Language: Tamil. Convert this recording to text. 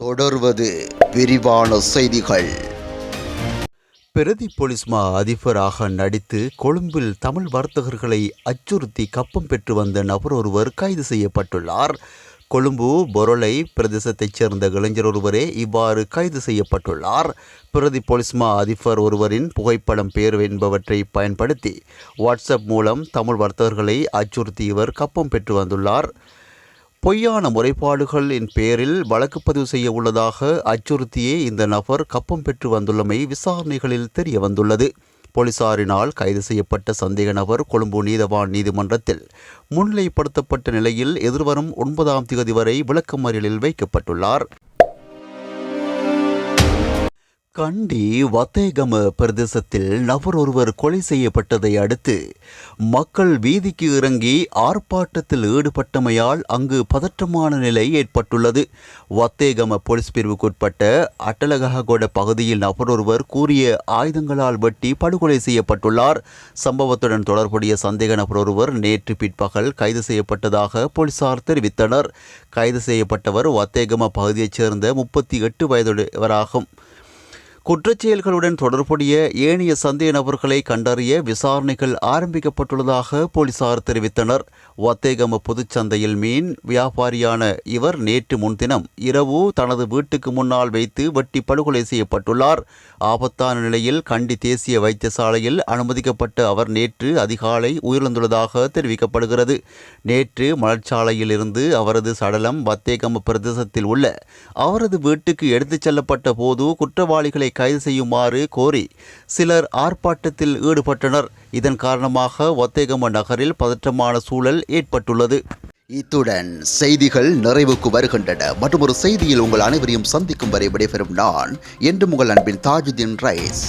தொடர்வது விரிவான செய்திகள். பிரதி பொலிஸ்மா அதிபராக நடித்து கொழும்பில் தமிழ் வர்த்தகர்களை அச்சுறுத்தி கப்பம் பெற்று வந்த நபர் ஒருவர் கைது செய்யப்பட்டுள்ளார். கொழும்பு பொருளை பிரதேசத்தைச் சேர்ந்த இளைஞர் ஒருவரே இவ்வாறு கைது செய்யப்பட்டுள்ளார். பிரதி பொலிஸ்மா அதிபர் ஒருவரின் புகைப்படம் பெயர் என்பவற்றை பயன்படுத்தி வாட்ஸ்அப் மூலம் தமிழ் வர்த்தகர்களை அச்சுறுத்தி இவர் கப்பம் பெற்று வந்துள்ளார். பொய்யான முறைப்பாடுகளின் பேரில் வழக்கு பதிவு செய்ய உள்ளதாக அச்சுறுத்தியே இந்த நபர் கப்பம் பெற்று வந்துள்ளமை விசாரணைகளில் தெரிய வந்துள்ளது போலீசாரினால் கைது செய்யப்பட்ட சந்தேக நபர் கொழும்பு நீதவான் நீதிமன்றத்தில் முன்னிலைப்படுத்தப்பட்ட நிலையில் எதிர்வரும் ஒன்பதாம் தேதி வரை விளக்கமறியலில் வைக்கப்பட்டுள்ளார். கண்டி வத்தேகம பிரதேசத்தில் நபர் ஒருவர் கொலை செய்யப்பட்டதை அடுத்து மக்கள் வீதிக்கு இறங்கி ஆர்ப்பாட்டத்தில் ஈடுபட்டமையால் அங்கு பதற்றமான நிலை ஏற்பட்டுள்ளது. வத்தேகம போலீஸ் பிரிவுக்குட்பட்ட அட்டலகோட பகுதியில் நபர் ஒருவர் கூறிய ஆயுதங்களால் வெட்டி படுகொலை செய்யப்பட்டுள்ளார். சம்பவத்துடன் தொடர்புடைய சந்தேக நபர் ஒருவர் நேற்று பிற்பகல் கைது செய்யப்பட்டதாக போலீசார் தெரிவித்தனர். கைது செய்யப்பட்டவர் வத்தேகம பகுதியைச் சேர்ந்த முப்பத்தி எட்டு வயதுடையவராகும். குற்றச்செயல்களுடன் தொடர்புடைய ஏனைய சந்தேக நபர்களை கண்டறிய விசாரணைகள் ஆரம்பிக்கப்பட்டுள்ளதாக போலீசார் தெரிவித்தனர். வத்தேகம பொதுச்சந்தையில் மீன் வியாபாரியான இவர் நேற்று முன்தினம் இரவு தனது வீட்டுக்கு முன்னால் வைத்து வெட்டி படுகொலை செய்யப்பட்டுள்ளார். ஆபத்தான நிலையில் கண்டி தேசிய வைத்தியசாலையில் அனுமதிக்கப்பட்ட அவர் நேற்று அதிகாலை உயிரிழந்துள்ளதாக தெரிவிக்கப்படுகிறது. நேற்று மலர்ச்சாலையில் இருந்து அவரது சடலம் வத்தேகம பிரதேசத்தில் உள்ள அவரது வீட்டுக்கு எடுத்துச் செல்லப்பட்ட போது குற்றவாளிகளை கைது செய்யுமாறு கோரி சிலர் ஆர்ப்பாட்டத்தில் ஈடுபட்டனர். இதன் காரணமாக ஒத்தேகம நகரில் பதற்றமான சூழல் ஏற்பட்டுள்ளது. இத்துடன் செய்திகள் நிறைவுக்கு வருகின்றன. மற்றும் ஒரு செய்தியில் உங்கள் அனைவரையும் சந்திக்கும் வரை விடைபெறும் நான் என்றும் உங்கள் அன்பின் தாஜுதீன் ரைஸ்.